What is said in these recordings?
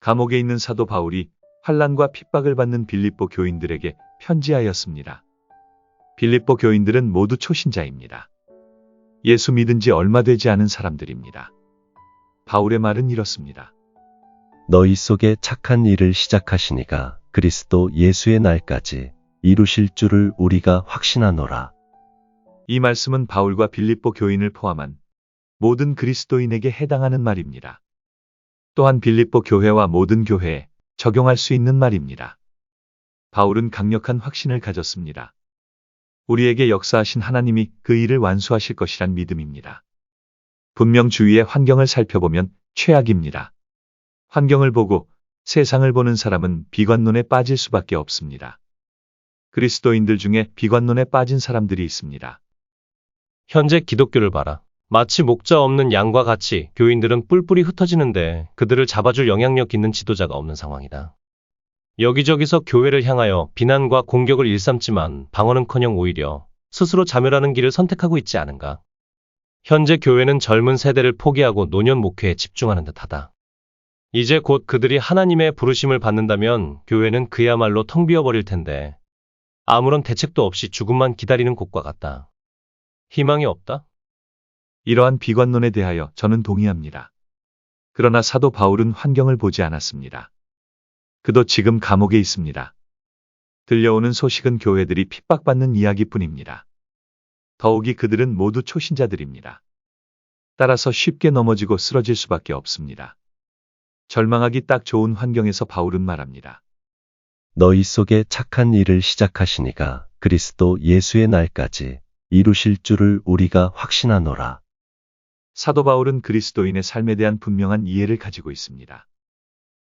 감옥에 있는 사도 바울이 환란과 핍박을 받는 빌립보 교인들에게 편지하였습니다. 빌립보 교인들은 모두 초신자입니다. 예수 믿은 지 얼마 되지 않은 사람들입니다. 바울의 말은 이렇습니다. 너희 속에 착한 일을 시작하시니가 그리스도 예수의 날까지 이루실 줄을 우리가 확신하노라. 이 말씀은 바울과 빌립보 교인을 포함한 모든 그리스도인에게 해당하는 말입니다. 또한 빌립보 교회와 모든 교회에 적용할 수 있는 말입니다. 바울은 강력한 확신을 가졌습니다. 우리에게 역사하신 하나님이 그 일을 완수하실 것이란 믿음입니다. 분명 주위의 환경을 살펴보면 최악입니다. 환경을 보고 세상을 보는 사람은 비관론에 빠질 수밖에 없습니다. 그리스도인들 중에 비관론에 빠진 사람들이 있습니다. 현재 기독교를 봐라. 마치 목자 없는 양과 같이 교인들은 뿔뿔이 흩어지는데 그들을 잡아줄 영향력 있는 지도자가 없는 상황이다. 여기저기서 교회를 향하여 비난과 공격을 일삼지만 방어는커녕 오히려 스스로 자멸하는 길을 선택하고 있지 않은가. 현재 교회는 젊은 세대를 포기하고 노년 목회에 집중하는 듯하다. 이제 곧 그들이 하나님의 부르심을 받는다면 교회는 그야말로 텅 비어버릴 텐데 아무런 대책도 없이 죽음만 기다리는 곳과 같다. 희망이 없다? 이러한 비관론에 대하여 저는 동의합니다. 그러나 사도 바울은 환경을 보지 않았습니다. 그도 지금 감옥에 있습니다. 들려오는 소식은 교회들이 핍박받는 이야기뿐입니다. 더욱이 그들은 모두 초신자들입니다. 따라서 쉽게 넘어지고 쓰러질 수밖에 없습니다. 절망하기 딱 좋은 환경에서 바울은 말합니다. 너희 속에 착한 일을 시작하시니가 그리스도 예수의 날까지 이루실 줄을 우리가 확신하노라. 사도 바울은 그리스도인의 삶에 대한 분명한 이해를 가지고 있습니다.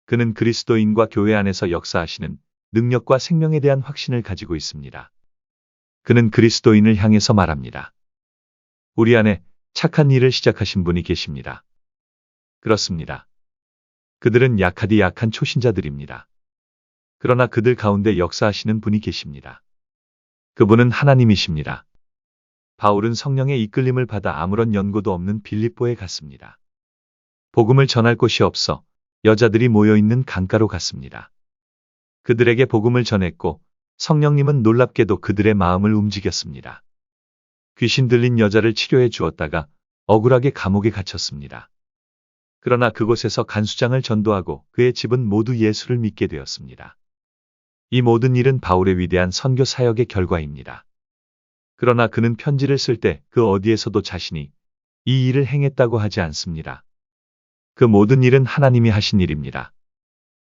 그는 그리스도인과 교회 안에서 역사하시는 능력과 생명에 대한 확신을 가지고 있습니다. 그는 그리스도인을 향해서 말합니다. 우리 안에 착한 일을 시작하신 분이 계십니다. 그렇습니다. 그들은 약하디 약한 초신자들입니다. 그러나 그들 가운데 역사하시는 분이 계십니다. 그분은 하나님이십니다. 바울은 성령의 이끌림을 받아 아무런 연고도 없는 빌립보에 갔습니다. 복음을 전할 곳이 없어 여자들이 모여 있는 강가로 갔습니다. 그들에게 복음을 전했고 성령님은 놀랍게도 그들의 마음을 움직였습니다. 귀신 들린 여자를 치료해 주었다가 억울하게 감옥에 갇혔습니다. 그러나 그곳에서 간수장을 전도하고 그의 집은 모두 예수를 믿게 되었습니다. 이 모든 일은 바울의 위대한 선교 사역의 결과입니다. 그러나 그는 편지를 쓸 때 그 어디에서도 자신이 이 일을 행했다고 하지 않습니다. 그 모든 일은 하나님이 하신 일입니다.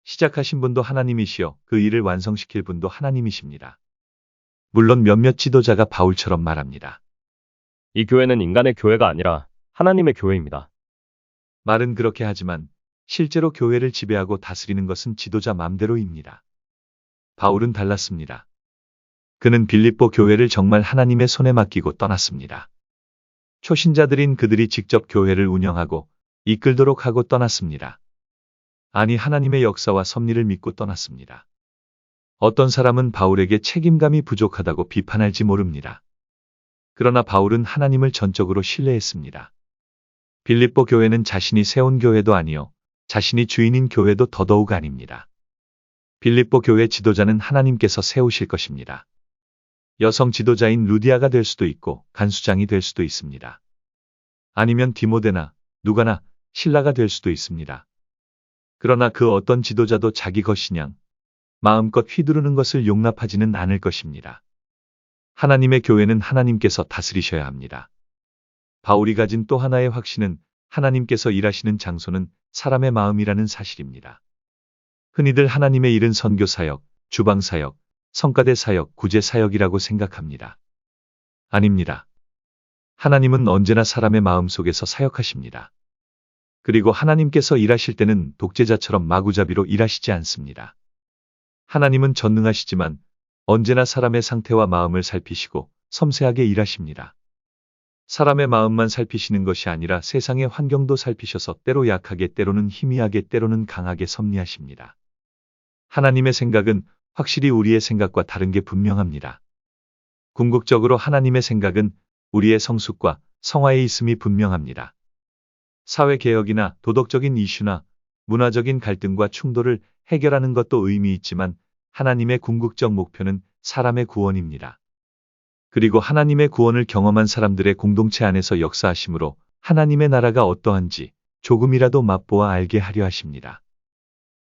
시작하신 분도 하나님이시여 그 일을 완성시킬 분도 하나님이십니다. 물론 몇몇 지도자가 바울처럼 말합니다. 이 교회는 인간의 교회가 아니라 하나님의 교회입니다. 말은 그렇게 하지만 실제로 교회를 지배하고 다스리는 것은 지도자 맘대로입니다. 바울은 달랐습니다. 그는 빌립보 교회를 정말 하나님의 손에 맡기고 떠났습니다. 초신자들인 그들이 직접 교회를 운영하고 이끌도록 하고 떠났습니다. 아니 하나님의 역사와 섭리를 믿고 떠났습니다. 어떤 사람은 바울에게 책임감이 부족하다고 비판할지 모릅니다. 그러나 바울은 하나님을 전적으로 신뢰했습니다. 빌립보 교회는 자신이 세운 교회도 아니요 자신이 주인인 교회도 더더욱 아닙니다. 빌립보 교회 지도자는 하나님께서 세우실 것입니다. 여성 지도자인 루디아가 될 수도 있고 간수장이 될 수도 있습니다. 아니면 디모데나 누가나 신라가 될 수도 있습니다. 그러나 그 어떤 지도자도 자기 것이냥 마음껏 휘두르는 것을 용납하지는 않을 것입니다. 하나님의 교회는 하나님께서 다스리셔야 합니다. 바울이 가진 또 하나의 확신은 하나님께서 일하시는 장소는 사람의 마음이라는 사실입니다. 흔히들 하나님의 일은 선교 사역, 주방 사역, 성가대 사역, 구제 사역이라고 생각합니다. 아닙니다. 하나님은 언제나 사람의 마음 속에서 사역하십니다. 그리고 하나님께서 일하실 때는 독재자처럼 마구잡이로 일하시지 않습니다. 하나님은 전능하시지만 언제나 사람의 상태와 마음을 살피시고 섬세하게 일하십니다. 사람의 마음만 살피시는 것이 아니라 세상의 환경도 살피셔서 때로 약하게 때로는 희미하게 때로는 강하게 섭리하십니다. 하나님의 생각은 확실히 우리의 생각과 다른 게 분명합니다. 궁극적으로 하나님의 생각은 우리의 성숙과 성화에 있음이 분명합니다. 사회개혁이나 도덕적인 이슈나 문화적인 갈등과 충돌을 해결하는 것도 의미 있지만 하나님의 궁극적 목표는 사람의 구원입니다. 그리고 하나님의 구원을 경험한 사람들의 공동체 안에서 역사하심으로 하나님의 나라가 어떠한지 조금이라도 맛보아 알게 하려 하십니다.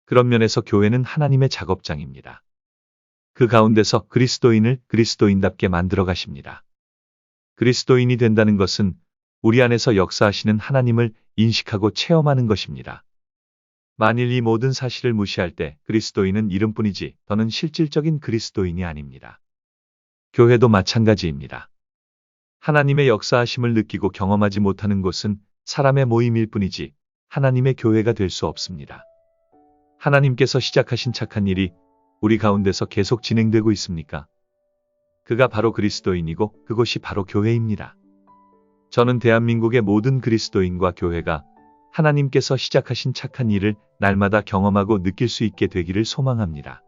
그런 면에서 교회는 하나님의 작업장입니다. 그 가운데서 그리스도인을 그리스도인답게 만들어 가십니다. 그리스도인이 된다는 것은 우리 안에서 역사하시는 하나님을 인식하고 체험하는 것입니다. 만일 이 모든 사실을 무시할 때 그리스도인은 이름뿐이지 더는 실질적인 그리스도인이 아닙니다. 교회도 마찬가지입니다. 하나님의 역사하심을 느끼고 경험하지 못하는 곳은 사람의 모임일 뿐이지 하나님의 교회가 될 수 없습니다. 하나님께서 시작하신 착한 일이 우리 가운데서 계속 진행되고 있습니까? 그가 바로 그리스도인이고 그곳이 바로 교회입니다. 저는 대한민국의 모든 그리스도인과 교회가 하나님께서 시작하신 착한 일을 날마다 경험하고 느낄 수 있게 되기를 소망합니다.